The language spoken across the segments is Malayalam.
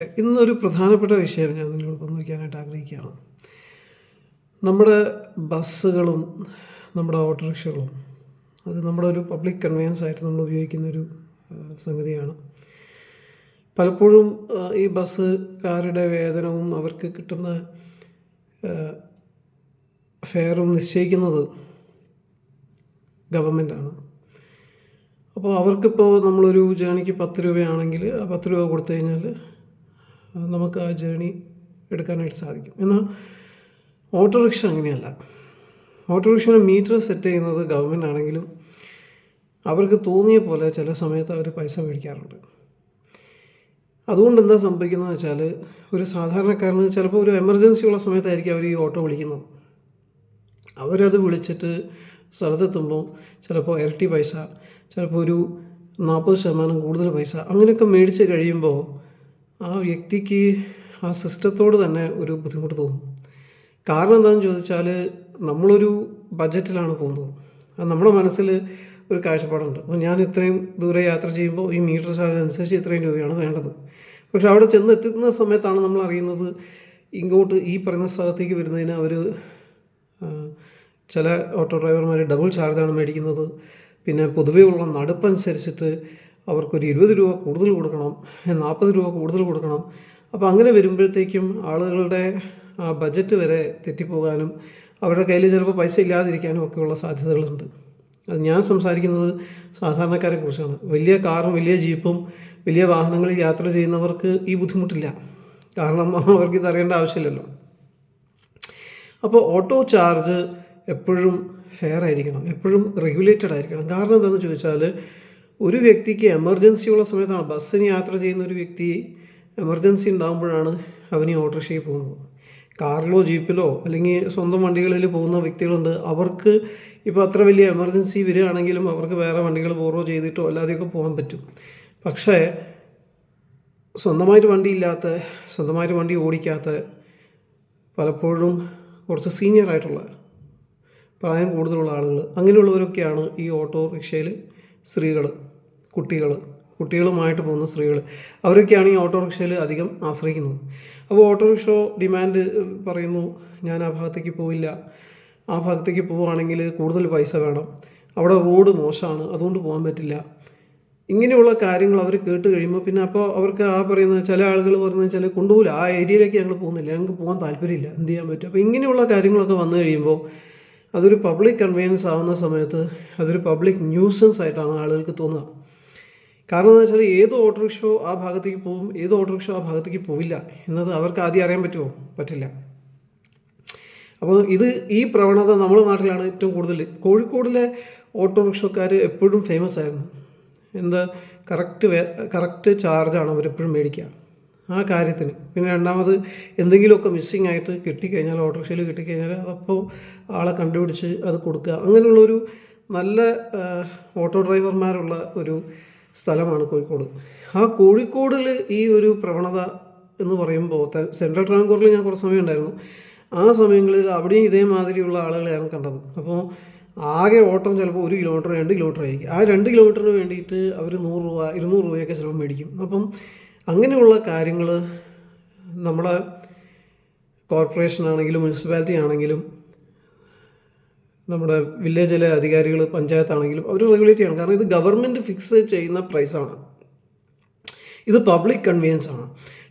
ഇന്നൊരു പ്രധാനപ്പെട്ട വിഷയം ഞാൻ നിങ്ങളോട് പങ്കുവയ്ക്കാനായിട്ട് ആഗ്രഹിക്കുകയാണ്. നമ്മുടെ ബസ്സുകളും നമ്മുടെ ഓട്ടോറിക്ഷകളും അത് നമ്മുടെ ഒരു പബ്ലിക് കൺവീനിയൻസ് ആയിട്ട് നമ്മൾ ഉപയോഗിക്കുന്ന ഒരു സംഗതിയാണ്. പലപ്പോഴും ഈ ബസ്സുകാരുടെ വേതനവും അവർക്ക് കിട്ടുന്ന ഫെയറും നിശ്ചയിക്കുന്നത് ഗവൺമെന്റാണ് അപ്പോൾ അവർക്കിപ്പോൾ നമ്മളൊരു ജേണിക്ക് പത്ത് രൂപയാണെങ്കിൽ ആ പത്ത് രൂപ കൊടുത്തു കഴിഞ്ഞാൽ നമുക്ക് ആ ജേണി എടുക്കാനായിട്ട് സാധിക്കും. എന്നാൽ ഓട്ടോറിക്ഷ അങ്ങനെയല്ല. ഓട്ടോറിക്ഷയുടെ മീറ്റർ സെറ്റ് ചെയ്യുന്നത് ഗവൺമെന്റ് ആണെങ്കിലും അവർക്ക് തോന്നിയ പോലെ ചില സമയത്ത് അവർ പൈസ മേടിക്കാറുണ്ട്. അതുകൊണ്ട് എന്താ സംഭവിക്കുന്നത് വെച്ചാൽ ഒരു സാധാരണക്കാരന് ചിലപ്പോൾ ഒരു എമർജൻസി ഉള്ള സമയത്തായിരിക്കും അവർ ഈ ഓട്ടോ വിളിക്കുന്നത്. അവരത് വിളിച്ചിട്ട് സ്ഥലത്തെത്തുമ്പോൾ ചിലപ്പോൾ ഇരട്ടി പൈസ ചിലപ്പോൾ ഒരു നാൽപ്പത് ശതമാനം കൂടുതൽ പൈസ അങ്ങനെയൊക്കെ മേടിച്ച് കഴിയുമ്പോൾ ആ വ്യക്തിക്ക് ആ സിസ്റ്റത്തോട് തന്നെ ഒരു ബുദ്ധിമുട്ട് തോന്നും. കാരണം എന്താണെന്ന് ചോദിച്ചാൽ നമ്മളൊരു ബഡ്ജറ്റിലാണ് പോകുന്നത്. അത് നമ്മുടെ മനസ്സിൽ ഒരു കാഴ്ചപ്പാടുണ്ട്. അപ്പോൾ ഞാൻ ഇത്രയും ദൂരെ യാത്ര ചെയ്യുമ്പോൾ ഈ മീറ്റർ ചാർജ് അനുസരിച്ച് ഇത്രയും രൂപയാണ് വേണ്ടത്. പക്ഷെ അവിടെ ചെന്ന് എത്തുന്ന സമയത്താണ് നമ്മൾ അറിയുന്നത് ഇങ്ങോട്ട് ഈ പറയുന്ന സ്ഥലത്തേക്ക് വരുന്നതിന് അവർ ചില ഓട്ടോ ഡ്രൈവർമാർ ഡബിൾ ചാർജാണ് മേടിക്കുന്നത്. പിന്നെ പൊതുവേ ഉള്ള നടപ്പനുസരിച്ചിട്ട് അവർക്കൊരു ഇരുപത് രൂപ കൂടുതൽ കൊടുക്കണം നാൽപ്പത് രൂപ കൂടുതൽ കൊടുക്കണം. അപ്പോൾ അങ്ങനെ വരുമ്പോഴത്തേക്കും ആളുകളുടെ ബജറ്റ് വരെ തെറ്റിപ്പോകാനും അവരുടെ കയ്യിൽ ചിലപ്പോൾ പൈസ ഇല്ലാതിരിക്കാനും ഒക്കെയുള്ള സാധ്യതകളുണ്ട്. അത് ഞാൻ സംസാരിക്കുന്നത് സാധാരണക്കാരെ കുറിച്ചാണ്. വലിയ കാറും വലിയ ജീപ്പും വലിയ വാഹനങ്ങളിൽ യാത്ര ചെയ്യുന്നവർക്ക് ഈ ബുദ്ധിമുട്ടില്ല. കാരണം അവർക്ക് ഇത് അറിയേണ്ട ആവശ്യമില്ലല്ലോ. അപ്പോൾ ഓട്ടോ ചാർജ് എപ്പോഴും ഫെയർ ആയിരിക്കണം എപ്പോഴും റെഗുലേറ്റഡ് ആയിരിക്കണം കാരണം എന്താണെന്ന് ചോദിച്ചാൽ ഒരു വ്യക്തിക്ക് എമർജൻസി ഉള്ള സമയത്താണ് ബസ്സിന് യാത്ര ചെയ്യുന്ന ഒരു വ്യക്തി എമർജൻസി ഉണ്ടാകുമ്പോഴാണ് അവന് ഓട്ടോറിക്ഷയിൽ പോകുന്നത്. കാറിലോ ജീപ്പിലോ അല്ലെങ്കിൽ സ്വന്തം വണ്ടികളിൽ പോകുന്ന വ്യക്തികളുണ്ട്. അവർക്ക് ഇപ്പോൾ അത്ര വലിയ എമർജൻസി വരികയാണെങ്കിലും അവർക്ക് വേറെ വണ്ടികൾ ബോറോ ചെയ്തിട്ടോ അല്ലാതെയൊക്കെ പോകാൻ പറ്റും. പക്ഷേ സ്വന്തമായിട്ട് വണ്ടിയില്ലാത്ത സ്വന്തമായിട്ട് വണ്ടി ഓടിക്കാത്ത പലപ്പോഴും കുറച്ച് സീനിയർ ആയിട്ടുള്ള പ്രായം കൂടുതലുള്ള ആളുകൾ അങ്ങനെയുള്ളവരൊക്കെയാണ് ഈ ഓട്ടോറിക്ഷയിൽ സ്ത്രീകൾ. കുട്ടികൾ കുട്ടികളുമായിട്ട് പോകുന്ന സ്ത്രീകൾ അവരൊക്കെയാണ് ഈ ഓട്ടോറിക്ഷയിൽ അധികം ആശ്രയിക്കുന്നത്. അപ്പോൾ ഓട്ടോറിക്ഷ ഡിമാൻഡ് പറയുന്നു ഞാൻ ആ ഭാഗത്തേക്ക് പോവില്ല. ആ ഭാഗത്തേക്ക് പോവുകയാണെങ്കിൽ കൂടുതൽ പൈസ വേണം. അവിടെ റോഡ് മോശമാണ് അതുകൊണ്ട് പോകാൻ പറ്റില്ല. ഇങ്ങനെയുള്ള കാര്യങ്ങൾ അവർ കേട്ട് കഴിയുമ്പോൾ പിന്നെ അപ്പോൾ അവർക്ക് ആ പറയുന്ന ചില ആളുകൾ പറയുന്നത് വെച്ചാൽ കൊണ്ടുപോകില്ല ആ ഏരിയയിലേക്ക് ഞങ്ങൾ പോകുന്നില്ല. ഞങ്ങൾക്ക് പോകാൻ താല്പര്യമില്ല. എന്ത് ചെയ്യാൻ പറ്റും? അപ്പോൾ ഇങ്ങനെയുള്ള കാര്യങ്ങളൊക്കെ വന്നു കഴിയുമ്പോൾ അതൊരു പബ്ലിക് കൺവീനിയൻസ് ആവുന്ന സമയത്ത് അതൊരു പബ്ലിക് ന്യൂസൻസ് ആയിട്ടാണ് ആളുകൾക്ക് തോന്നുക. കാരണം എന്ന് വെച്ചാൽ ഏത് ഓട്ടോറിക്ഷോ ആ ഭാഗത്തേക്ക് പോകും ഏത് ഓട്ടോറിക്ഷോ ആ ഭാഗത്തേക്ക് പോവില്ല എന്നത് അവർക്ക് ആദ്യം അറിയാൻ പറ്റുമോ? പറ്റില്ല. അപ്പോൾ ഇത് ഈ പ്രവണത നമ്മുടെ നാട്ടിലാണ് ഏറ്റവും കൂടുതൽ. കോഴിക്കോടിലെ ഓട്ടോറിക്ഷക്കാർ എപ്പോഴും ഫേമസ് ആയിരുന്നു. എന്താ കറക്റ്റ് കറക്റ്റ് ചാർജാണ് അവരെപ്പോഴും മേടിക്കുക. ആ കാര്യത്തിന്. പിന്നെ രണ്ടാമത് എന്തെങ്കിലുമൊക്കെ മിസ്സിങ് ആയിട്ട് കിട്ടിക്കഴിഞ്ഞാൽ ഓട്ടോറിക്ഷയിൽ കിട്ടിക്കഴിഞ്ഞാൽ അതപ്പോൾ ആളെ കണ്ടുപിടിച്ച് അത് കൊടുക്കുക. അങ്ങനെയുള്ളൊരു നല്ല ഓട്ടോ ഡ്രൈവർമാരുള്ള ഒരു സ്ഥലമാണ് കോഴിക്കോട്. ആ കോഴിക്കോടിൽ ഈ ഒരു പ്രവണത എന്ന് പറയുമ്പോൾ സെൻട്രൽ ട്രാങ്കൂറിൽ ഞാൻ കുറച്ച് സമയം ഉണ്ടായിരുന്നു. ആ സമയങ്ങളിൽ അവിടെയും ഇതേമാതിരിയുള്ള ആളുകളെയാണ് കണ്ടത്. അപ്പോൾ ആകെ ഓട്ടം ചിലപ്പോൾ ഒരു കിലോമീറ്റർ രണ്ട് കിലോമീറ്റർ ആയിരിക്കും. ആ രണ്ട് കിലോമീറ്ററിന് വേണ്ടിയിട്ട് അവർ നൂറ് രൂപ ഇരുന്നൂറ് രൂപയൊക്കെ ചിലപ്പോൾ മേടിക്കും. അപ്പം അങ്ങനെയുള്ള കാര്യങ്ങൾ നമ്മളെ കോർപ്പറേഷൻ ആണെങ്കിലും മുനിസിപ്പാലിറ്റി ആണെങ്കിലും നമ്മുടെ വില്ലേജിലെ അധികാരികൾ പഞ്ചായത്താണെങ്കിലും അവർ റെഗുലേറ്റ് ചെയ്യണം. കാരണം ഇത് ഗവൺമെന്റ് ഫിക്സ് ചെയ്യുന്ന പ്രൈസാണ് ഇത് പബ്ലിക് കൺവീനിയൻസ് ആണ്.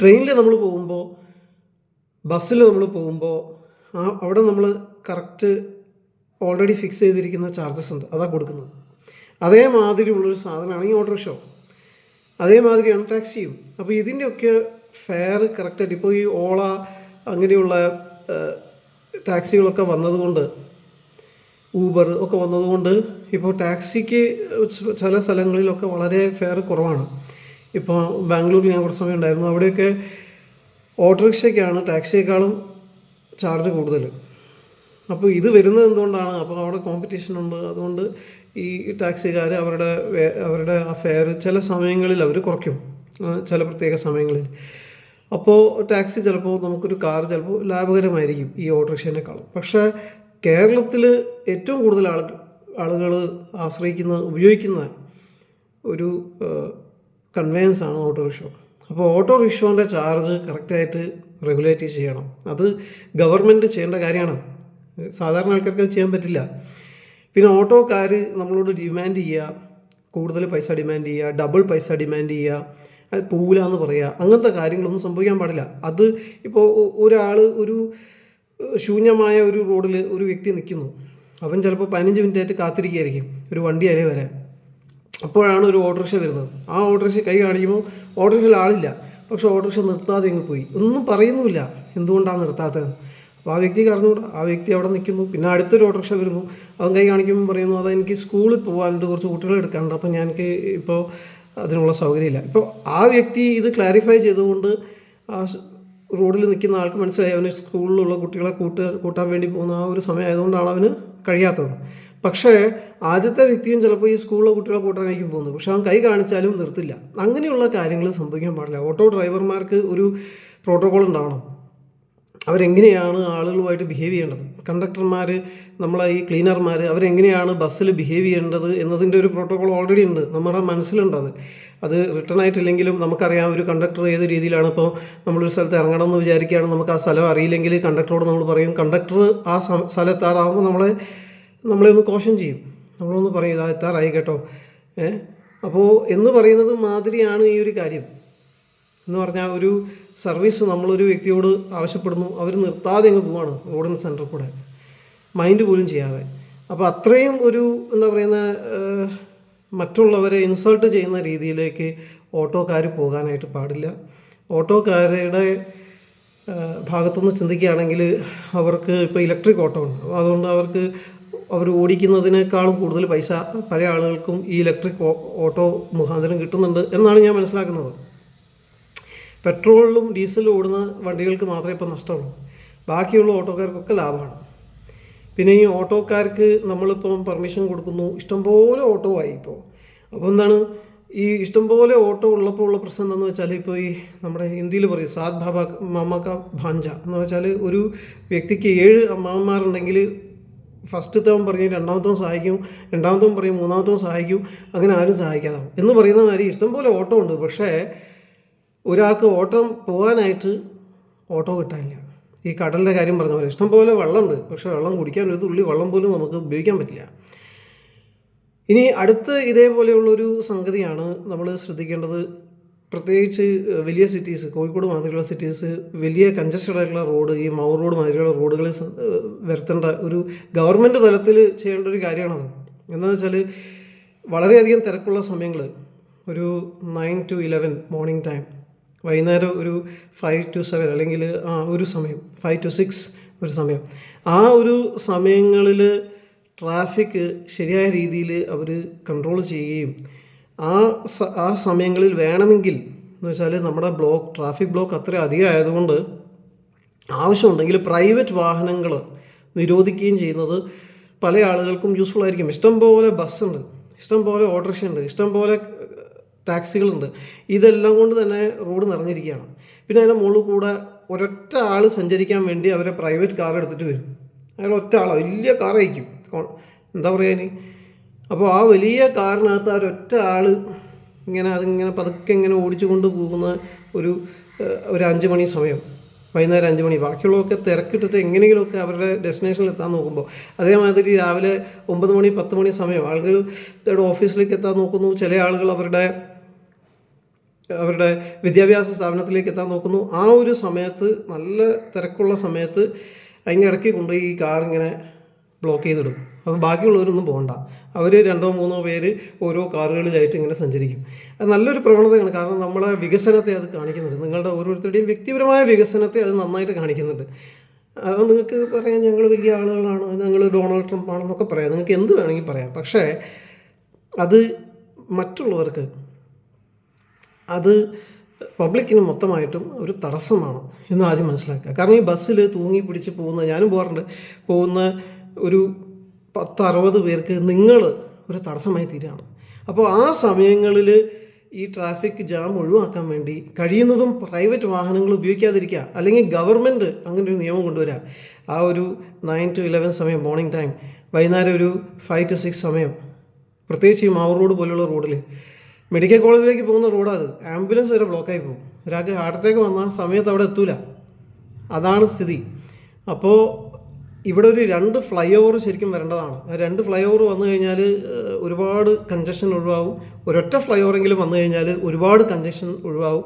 ട്രെയിനിൽ നമ്മൾ പോകുമ്പോൾ ബസ്സിൽ നമ്മൾ പോകുമ്പോൾ ആ അവിടെ നമ്മൾ കറക്റ്റ് ഓൾറെഡി ഫിക്സ് ചെയ്തിരിക്കുന്ന ചാർജസ് ഉണ്ട്. അതാ കൊടുക്കുന്നത്. അതേമാതിരി ഉള്ളൊരു സാധനമാണ് ഈ അതേമാതിരി അതേമാതിരിയാണ് ടാക്സിയും അപ്പോൾ ഇതിന്റെയൊക്കെ ഫെയർ കറക്റ്റായിട്ട് ഇപ്പോൾ ഈ ഓള അങ്ങനെയുള്ള ടാക്സികളൊക്കെ വന്നതുകൊണ്ട് ഊബർ ഒക്കെ വന്നതുകൊണ്ട് ഇപ്പോൾ ടാക്സിക്ക് ചില സ്ഥലങ്ങളിലൊക്കെ വളരെ ഫെയർ കുറവാണ്. ഇപ്പോൾ ബാംഗ്ലൂരിൽ ഞാൻ കുറച്ച് സമയം ഉണ്ടായിരുന്നു. അവിടെയൊക്കെ ഓട്ടോറിക്ഷയ്ക്കാണ് ടാക്സിയേക്കാളും ചാർജ് കൂടുതൽ. അപ്പോൾ ഇത് വരുന്നത് എന്തുകൊണ്ടാണ്? അപ്പോൾ അവിടെ കോമ്പറ്റീഷൻ ഉണ്ട്. അതുകൊണ്ട് ഈ ടാക്സിക്കാർ അവരുടെ അവരുടെ ആ ഫെയർ ചില സമയങ്ങളിൽ അവർ കുറയ്ക്കും. ചില പ്രത്യേക സമയങ്ങളിൽ. അപ്പോൾ ടാക്സി ചിലപ്പോൾ നമുക്കൊരു കാർ ചിലപ്പോൾ ലാഭകരമായിരിക്കും ഈ ഓട്ടോറിക്ഷേനേക്കാളും. പക്ഷേ കേരളത്തിൽ ഏറ്റവും കൂടുതൽ ആളുകൾ ആളുകൾ ആശ്രയിക്കുന്ന ഉപയോഗിക്കുന്ന ഒരു കൺവെയൻസ് ആണ് ഓട്ടോറിക്ഷ. അപ്പോൾ ഓട്ടോറിക്ഷോന്റെ ചാർജ് കറക്റ്റായിട്ട് റെഗുലേറ്റ് ചെയ്യണം. അത് ഗവൺമെന്റ് ചെയ്യേണ്ട കാര്യമാണ്. സാധാരണ ആൾക്കാർക്ക് അത് ചെയ്യാൻ പറ്റില്ല. പിന്നെ ഓട്ടോക്കാർ നമ്മളോട് ഡിമാൻഡ് ചെയ്യുക. കൂടുതൽ പൈസ ഡിമാൻഡ് ചെയ്യുക. ഡബിൾ പൈസ ഡിമാൻഡ് ചെയ്യുക. പോവില്ല എന്ന് പറയുക. അങ്ങനത്തെ കാര്യങ്ങളൊന്നും സംഭവിക്കാൻ പാടില്ല. അത് ഇപ്പോൾ ഒരാൾ ഒരു ശൂന്യമായ ഒരു റോഡിൽ ഒരു വ്യക്തി നിൽക്കുന്നു. അവൻ ചിലപ്പോൾ പതിനഞ്ച് മിനിറ്റ് ആയിട്ട് കാത്തിരിക്കുകയായിരിക്കും ഒരു വണ്ടി അതിലെ വരാൻ. അപ്പോഴാണ് ഒരു ഓട്ടോറിക്ഷ വരുന്നത്. ആ ഓട്ടോറിക്ഷ കൈ കാണിക്കുമ്പോൾ ഓട്ടോറിക്ഷയിൽ ആളില്ല. പക്ഷെ ഓട്ടോറിക്ഷ നിർത്താതെ അങ്ങ് പോയി. ഒന്നും പറയുന്നുമില്ല. എന്തുകൊണ്ടാണ് നിർത്താത്തത്? അപ്പോൾ ആ വ്യക്തി അറിഞ്ഞുകൂടാ. ആ വ്യക്തി അവിടെ നിൽക്കുന്നു. പിന്നെ അടുത്തൊരു ഓട്ടോറിക്ഷ വരുന്നു. അവൻ കൈ കാണിക്കുമ്പോൾ പറയുന്നു അത് എനിക്ക് സ്കൂളിൽ പോകാനുണ്ട് കുറച്ച് കുട്ടികൾ എടുക്കാനുണ്ട്. അപ്പോൾ ഞാൻ എനിക്ക് ഇപ്പോൾ അതിനുള്ള സൗകര്യമില്ല. ഇപ്പോൾ ആ വ്യക്തി ഇത് ക്ലാരിഫൈ ചെയ്തുകൊണ്ട് ആ റോഡിൽ നിൽക്കുന്ന ആൾക്ക് മനസ്സിലായി അവന് സ്കൂളിലുള്ള കുട്ടികളെ കൂട്ട് കൂട്ടാൻ വേണ്ടി പോകുന്ന ആ ഒരു സമയം ആയതുകൊണ്ടാണ് അവന് കഴിയാത്തത്. പക്ഷേ ആദ്യത്തെ വ്യക്തിയും ചിലപ്പോൾ ഈ സ്കൂളിലെ കുട്ടികളെ കൂട്ടാനായിരിക്കും പോകുന്നത്. പക്ഷേ അവൻ കൈ കാണിച്ചാലും നിർത്തില്ല. അങ്ങനെയുള്ള കാര്യങ്ങൾ സംഭവിക്കാൻ പാടില്ല. ഓട്ടോ ഡ്രൈവർമാർക്ക് ഒരു പ്രോട്ടോകോൾ ഉണ്ടാവണം. അവരെങ്ങനെയാണ് ആളുകളുമായിട്ട് ബിഹേവ് ചെയ്യേണ്ടത്? കണ്ടക്ടർമാർ നമ്മളെ ഈ ക്ലീനർമാർ അവരെങ്ങനെയാണ് ബസ്സിൽ ബിഹേവ് ചെയ്യേണ്ടത് എന്നതിന്റെ ഒരു പ്രോട്ടോകോൾ ഓൾറെഡി ഉണ്ട്. നമ്മുടെ മനസ്സിലുണ്ടത് അത്. റിട്ടേൺ ആയിട്ടില്ലെങ്കിലും നമുക്കറിയാം ഒരു കണ്ടക്ടർ ഏത് രീതിയിലാണ് ഇപ്പോൾ നമ്മളൊരു സ്ഥലത്ത് ഇറങ്ങണം എന്ന് വിചാരിക്കുകയാണ്. നമുക്ക് ആ സ്ഥലം അറിയില്ലെങ്കിൽ കണ്ടക്ടറോട് നമ്മൾ പറയും കണ്ടക്ടർ ആ സ്ഥ- സ്ഥലം എത്താറാകുമ്പോൾ നമ്മളെ നമ്മളെ ഒന്ന് കോഷൻ ചെയ്യും. നമ്മളൊന്ന് പറയും ഇതാ എത്താറായി കേട്ടോ. ഏ? അപ്പോൾ എന്ന് പറയുന്നത് മാതിരിയാണ് ഈ ഒരു കാര്യം. എന്ന് പറഞ്ഞാൽ ഒരു സർവീസ് നമ്മളൊരു വ്യക്തിയോട് ആവശ്യപ്പെടുന്നു അവർ നിർത്താതെ അങ്ങ് പോവാണ് റോഡിന് സെന്ററിൽ കൂടെ. മൈൻഡ് പോലും ചെയ്യാതെ. അപ്പോൾ അത്രയും ഒരു എന്താ പറയുന്ന മറ്റുള്ളവരെ ഇൻസൾട്ട് ചെയ്യുന്ന രീതിയിലേക്ക് ഓട്ടോക്കാർ പോകാനായിട്ട് പാടില്ല. ഓട്ടോക്കാരുടെ ഭാഗത്തുനിന്ന് ചിന്തിക്കുകയാണെങ്കിൽ അവർക്ക് ഇപ്പോൾ ഇലക്ട്രിക് ഓട്ടോ ഉണ്ട്. അതുകൊണ്ട് അവർക്ക് അവർ ഓടിക്കുന്നതിനേക്കാളും കൂടുതൽ പൈസ പല ആളുകൾക്കും ഈ ഇലക്ട്രിക് ഓട്ടോ മുഖാന്തരം കിട്ടുന്നുണ്ട് എന്നാണ് ഞാൻ മനസ്സിലാക്കുന്നത്. പെട്രോളിലും ഡീസലും ഓടുന്ന വണ്ടികൾക്ക് മാത്രമേ ഇപ്പോൾ നഷ്ടമുള്ളൂ. ബാക്കിയുള്ള ഓട്ടോക്കാർക്കൊക്കെ ലാഭമാണ്. പിന്നെ ഈ ഓട്ടോക്കാർക്ക് നമ്മളിപ്പം പെർമിഷൻ കൊടുക്കുന്നു. ഇഷ്ടംപോലെ ഓട്ടോ ആയി ഇപ്പോൾ. അപ്പോൾ എന്താണ്? ഈ ഇഷ്ടംപോലെ ഓട്ടോ ഉള്ളപ്പോൾ ഉള്ള പ്രശ്നം എന്താണെന്ന് വെച്ചാൽ ഇപ്പോൾ ഈ നമ്മുടെ ഹിന്ദിയിൽ പറയും സാത് ബാബ മാമക്ക ഭാഞ്ച എന്ന് വെച്ചാൽ ഒരു വ്യക്തിക്ക് ഏഴ് അമ്മാവന്മാരുണ്ടെങ്കിൽ ഫസ്റ്റത്തവൻ പറയും രണ്ടാമത്തവൻ സഹായിക്കും രണ്ടാമത്തവൻ പറയും മൂന്നാമത്തവൻ സഹായിക്കും അങ്ങനെ ആരും സഹായിക്കാതാവും. എന്ന് പറയുന്ന കാര്യം ഇഷ്ടംപോലെ ഓട്ടോ ഉണ്ട്. പക്ഷേ ഒരാൾക്ക് ഓട്ടം പോകാനായിട്ട് ഓട്ടോ കിട്ടാനില്ല. ഈ കടലിന്റെ കാര്യം പറഞ്ഞ പോലെ. ഇഷ്ടംപോലെ വെള്ളമുണ്ട്. പക്ഷേ വെള്ളം കുടിക്കാൻ ഒരു തുള്ളി വെള്ളം പോലും നമുക്ക് ഉപയോഗിക്കാൻ പറ്റില്ല. ഇനി അടുത്ത് ഇതേപോലെയുള്ളൊരു സംഗതിയാണ് നമ്മൾ ശ്രദ്ധിക്കേണ്ടത്. പ്രത്യേകിച്ച് വലിയ സിറ്റീസ് കോഴിക്കോട് മാതിരിയുള്ള സിറ്റീസ് വലിയ കഞ്ചസ്റ്റഡ് ആയിട്ടുള്ള റോഡ് ഈ മൗർ റോഡ് മാതിരിയുള്ള റോഡുകളിൽ വരുത്തേണ്ട ഒരു ഗവൺമെന്റ് തലത്തിൽ ചെയ്യേണ്ട ഒരു കാര്യമാണത്. എന്താണെന്ന് വെച്ചാൽ വളരെയധികം തിരക്കുള്ള സമയങ്ങൾ ഒരു nine to eleven morning time വൈകുന്നേരം ഒരു ഫൈവ് ടു സെവൻ അല്ലെങ്കിൽ ആ ഒരു സമയം ഫൈവ് ടു സിക്സ് ഒരു സമയം. ആ ഒരു സമയങ്ങളിൽ ട്രാഫിക് ശരിയായ രീതിയിൽ അവർ കൺട്രോൾ ചെയ്യുകയും ആ ആ സമയങ്ങളിൽ വേണമെങ്കിൽ എന്ന് വെച്ചാൽ നമ്മുടെ ബ്ലോക്ക് ട്രാഫിക് ബ്ലോക്ക് അത്ര അധികം ആയതുകൊണ്ട് ആവശ്യമുണ്ടെങ്കിൽ പ്രൈവറ്റ് വാഹനങ്ങൾ നിരോധിക്കുകയും ചെയ്യുന്നത് പല ആളുകൾക്കും യൂസ്ഫുൾ ആയിരിക്കും. ഇഷ്ടം പോലെ ബസ്സുണ്ട് ഇഷ്ടം പോലെ ഓട്ടോറിക്ഷ ഉണ്ട് ഇഷ്ടം പോലെ ടാക്സികളുണ്ട്. ഇതെല്ലാം കൊണ്ട് തന്നെ റോഡ് നിറഞ്ഞിരിക്കുകയാണ്. പിന്നെ അതിന്റെ മുകളിൽ കൂടെ ഒരൊറ്റ ആൾ സഞ്ചരിക്കാൻ വേണ്ടി അവരെ പ്രൈവറ്റ് കാർ എടുത്തിട്ട് വരും. അയാൾ ഒറ്റ ആളാണ് വലിയ കാറായിരിക്കും എന്താ പറയുക ഇനി? അപ്പോൾ ആ വലിയ കാറിനകത്ത് ആ ഒരൊറ്റ ആൾ ഇങ്ങനെ അതിങ്ങനെ പതുക്കെ ഇങ്ങനെ ഓടിച്ചു കൊണ്ട് പോകുന്ന ഒരു ഒരു അഞ്ച് മണി സമയം വൈകുന്നേരം അഞ്ച് മണി ബാക്കിയുള്ളതൊക്കെ തിരക്കിട്ടിട്ട് എങ്ങനെയെങ്കിലുമൊക്കെ അവരുടെ ഡെസ്റ്റിനേഷനിൽ എത്താൻ നോക്കുമ്പോൾ. അതേമാതിരി രാവിലെ ഒമ്പത് മണി പത്ത് മണി സമയം ആളുകൾ ഓഫീസിലേക്ക് എത്താൻ നോക്കുന്നു. ചില ആളുകൾ അവരുടെ അവരുടെ വിദ്യാഭ്യാസ സ്ഥാപനത്തിലേക്ക് എത്താൻ നോക്കുന്നു. ആ ഒരു സമയത്ത് നല്ല തിരക്കുള്ള സമയത്ത് അതിന്റെ ഇടയ്ക്ക് കൊണ്ട് ഈ കാർ ഇങ്ങനെ ബ്ലോക്ക് ചെയ്തിടും. അപ്പോൾ ബാക്കിയുള്ളവരൊന്നും പോകണ്ട. അവർ രണ്ടോ മൂന്നോ പേര് ഓരോ കാറുകളിലായിട്ട് ഇങ്ങനെ സഞ്ചരിക്കും. അത് നല്ലൊരു പ്രവണതയാണ്. കാരണം നമ്മളെ വികസനത്തെ അത് കാണിക്കുന്നുണ്ട്. നിങ്ങളുടെ ഓരോരുത്തരുടെയും വ്യക്തിപരമായ വികസനത്തെ അത് നന്നായിട്ട് കാണിക്കുന്നുണ്ട്. അത് നിങ്ങൾക്ക് പറയാം ഞങ്ങൾ വലിയ ആളുകളാണ്. ഞങ്ങൾ ഡൊണാൾഡ് ട്രംപ് ആണെന്നൊക്കെ പറയാം. നിങ്ങൾക്ക് എന്ത് വേണമെങ്കിൽ പറയാം. പക്ഷേ അത് മറ്റുള്ളവർക്ക് അത് പബ്ലിക്കിന് മൊത്തമായിട്ടും ഒരു തടസ്സമാണ് എന്ന് ആദ്യം മനസ്സിലാക്കുക. കാരണം ഈ ബസ്സിൽ തൂങ്ങി പിടിച്ച് പോകുന്ന ഞാനും പോകാറുണ്ട്. പോകുന്ന ഒരു പത്ത് അറുപത് പേർക്ക് നിങ്ങൾ ഒരു തടസ്സമായി തീരുകയാണ്. അപ്പോൾ ആ സമയങ്ങളിൽ ഈ ട്രാഫിക് ജാം ഒഴിവാക്കാൻ വേണ്ടി കഴിയുന്നതും പ്രൈവറ്റ് വാഹനങ്ങൾ ഉപയോഗിക്കാതിരിക്കുക അല്ലെങ്കിൽ ഗവൺമെന്റ് അങ്ങനെ ഒരു നിയമം കൊണ്ടുവരിക. ആ ഒരു നയൻ ടു ഇലവൻ സമയം മോർണിംഗ് ടൈം വൈകുന്നേരം ഒരു ഫൈവ് ടു സിക്സ് സമയം പ്രത്യേകിച്ച് ഈ മാവൂർ റോഡ് പോലെയുള്ള റോഡിൽ മെഡിക്കൽ കോളേജിലേക്ക് പോകുന്ന റോഡാണ് ആംബുലൻസ് വരെ ബ്ലോക്കായി പോകും. ഒരാൾക്ക് ഹാർട്ട് അറ്റാക്ക് വന്നാൽ സമയത്ത് അവിടെ എത്തൂല. അതാണ് സ്ഥിതി. അപ്പോൾ ഇവിടെ ഒരു രണ്ട് ഫ്ലൈ ഓവർ ശരിക്കും വരേണ്ടതാണ്. രണ്ട് ഫ്ലൈ ഓവർ വന്നു കഴിഞ്ഞാൽ ഒരുപാട് കഞ്ചഷൻ ഒഴിവാകും. ഒരൊറ്റ ഫ്ലൈ ഓവറെങ്കിലും വന്നു കഴിഞ്ഞാൽ ഒരുപാട് കഞ്ചഷൻ ഒഴിവാകും.